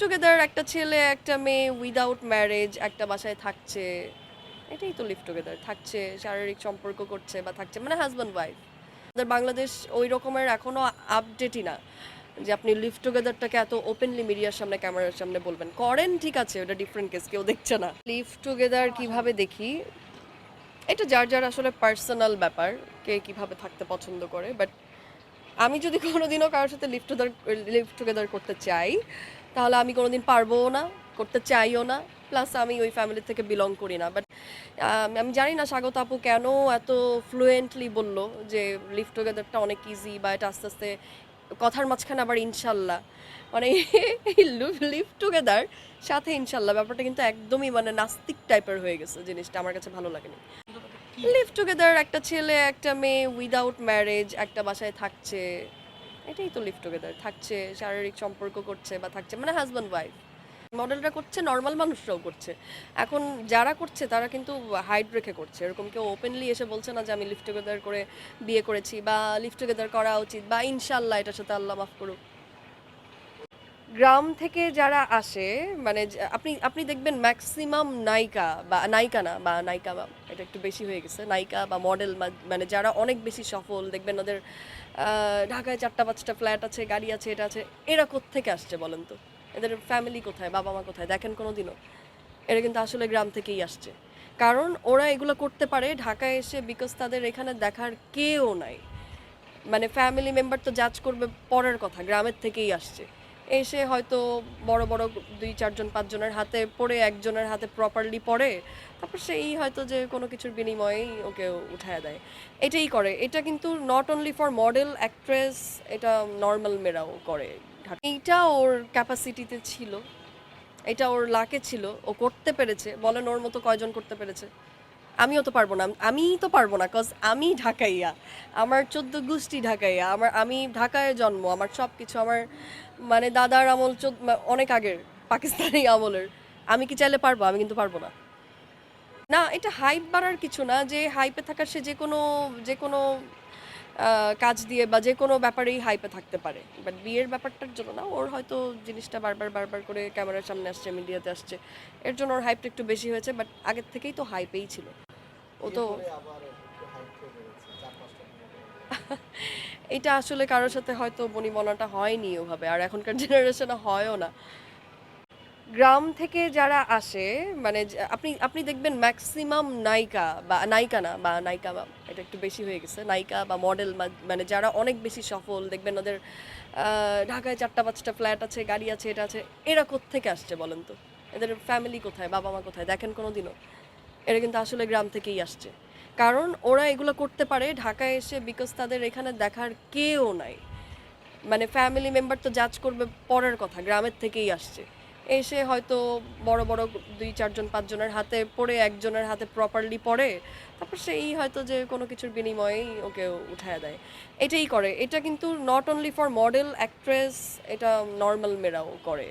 Together একটা ছেলে, একটা মেয়ে উইদাউট ম্যারেজ একটা বাসায় থাকছে। এটাই তো লিভ টুগেদার থাকছে, শারীরিক সম্পর্ক করছে বা থাকছে মানে হাজব্যান্ড ওয়াইফ আমাদের বাংলাদেশ ওই রকমের এখনও আপডেটই না, যে আপনি লিভ টুগেদারটাকে এত ওপেনলি মিডিয়ার সামনে ক্যামেরার সামনে বলবেন। করেন, ঠিক আছে, ওটা ডিফারেন্ট কেস কেউ দেখছে না। লিভ টুগেদার কীভাবে দেখি? এটা যার যার আসলে পার্সোনাল ব্যাপার, কে কীভাবে থাকতে পছন্দ করে বাট আমি যদি কোনোদিনও কারোর সাথে লিভ টুগেদার লিভ টুগেদার করতে চাই, তাহলে আমি কোনোদিন পারবোও না, করতে চাইও না প্লাস আমি ওই ফ্যামিলি থেকে বিলং করি না। বাট আমি জানি না স্বাগত আপু কেন এত ফ্লুয়েন্টলি বলল যে লিভ টুগেদারটা অনেক ইজি বা এটা আস্তে আস্তে কথার মাঝখানে আবার ইনশাল্লাহ। মানে লিভ টুগেদার সাথে ইনশাল্লাহ। ব্যাপারটা কিন্তু একদমই মানে নাস্তিক টাইপের হয়ে গেছে জিনিসটা। আমার কাছে ভালো লাগেনি। লিভ টুগেদার একটা ছেলে, একটা মেয়ে উইদাউট ম্যারেজ একটা বাসায় থাকছে। এটাই তো লিভ টুগেদার থাকছে, শারীরিক সম্পর্ক করছে বা থাকছে মানে হাজব্যান্ড ওয়াইফ মডেলরা করছে নর্মাল মানুষরাও করছে। এখন যারা করছে, তারা কিন্তু হাইড রেখে করছে। এরকম কেউ ওপেনলি এসে বলছে না যে, আমি লিভ টুগেদার করে বিয়ে করেছি বা লিভ টুগেদার করা উচিত বা ইনশাল্লাহ এটার সাথে আল্লাহ মাফ করুক। গ্রাম থেকে যারা আসে মানে আপনি আপনি দেখবেন ম্যাক্সিমাম নায়িকা বা, নায়িকা না, বা নায়িকা বা, এটা একটু বেশি হয়ে গেছে, নায়িকা বা মডেল মানে যারা অনেক বেশি সফল, দেখবেন ওদের ঢাকায় চারটা, পাঁচটা ফ্ল্যাট আছে, গাড়ি আছে, এটা আছে, এরা থেকে আসছে বলেন তো? এদের ফ্যামিলি কোথায় বাবা মা কোথায়, দেখেন কোনো দিনও এরা কিন্তু আসলে গ্রাম থেকেই আসছে। কারণ ওরা এগুলো করতে পারে, ঢাকায় এসে বিকজ তাদের এখানে দেখার কেউ নাই। মানে ফ্যামিলি মেম্বার তো জাজ করবে পরের কথা, গ্রামের থেকেই আসছে। এসে হয়তো বড় বড় দুই চারজন পাঁচজনের হাতে পড়ে একজনের হাতে প্রপারলি পড়ে, তারপর সেই হয়তো যে কোনো কিছুর বিনিময়েই ওকে উঠায় দেয়। এটাই করে। এটা কিন্তু not only for model actress এটা নর্মাল মেয়েরাও করে। এইটা ওর ক্যাপাসিটিতে ছিল। এটা ওর লাকে ছিল। ও করতে পেরেছে। বলেন ওর মতো কয়জন করতে পেরেছে। আমিও তো পারব না। আমি তো পারব না কজ আমি ঢাকাইয়া, আমার চোদ্দ গোষ্ঠী ঢাকাইয়া, আমার, আমি ঢাকায় জন্ম, আমার সব কিছু আমার মানে দাদার আমল অনেক আগের, পাকিস্তানি আমলের। আমি কি চাইলে পারব? আমি কিন্তু পারব না। না, এটা হাইপ বাড়ার কিছু না, যে হাইপে থাকার সে যে কোনো যে কোনো কাজ দিয়ে বা যে কোনো ব্যাপারেই হাইপে থাকতে পারে। বাট বিয়ের ব্যাপারটার জন্য না ওর হয়তো জিনিসটা বারবার বারবার করে ক্যামেরার সামনে আসছে মিডিয়াতে আসছে। এর জন্য ওর হাইপটা একটু বেশি হয়েছে বাট আগের থেকেই তো হাইপেই ছিল। ও তো এটা আসলে কারোর সাথে হয়তো বনিবনাটা হয়নি ওভাবে আর এখনকার জেনারেশনে হয়ও না। গ্রাম থেকে যারা আসে মানে আপনি আপনি দেখবেন ম্যাক্সিমাম নায়িকা বা, নায়িকা না, বা নায়িকা বা, এটা একটু বেশি হয়ে গেছে, নায়িকা বা মডেল মানে যারা অনেক বেশি সফল, দেখবেন ওদের ঢাকায় চারটা, পাঁচটা ফ্ল্যাট আছে, গাড়ি আছে, এটা আছে, এরা থেকে আসছে বলেন তো? এদের ফ্যামিলি কোথায় বাবা মা কোথায়, দেখেন কোনো দিনও এরা কিন্তু আসলে গ্রাম থেকেই আসছে। কারণ ওরা এগুলো করতে পারে, ঢাকায় এসে বিকজ তাদের এখানে দেখার কেউ নাই। মানে ফ্যামিলি মেম্বার তো জাজ করবে পরের কথা, গ্রামের থেকেই আসছে। এসে হয়তো বড় বড় দুই চারজন পাঁচজনের হাতে পড়ে, একজনের হাতে প্রপারলি পড়ে, তারপর সেই হয়তো যে কোনো কিছুর বিনিময়েই ওকে উঠায় দেয়। এটাই করে। এটা কিন্তু not only for model actress এটা নর্মাল মেয়েরাও করে।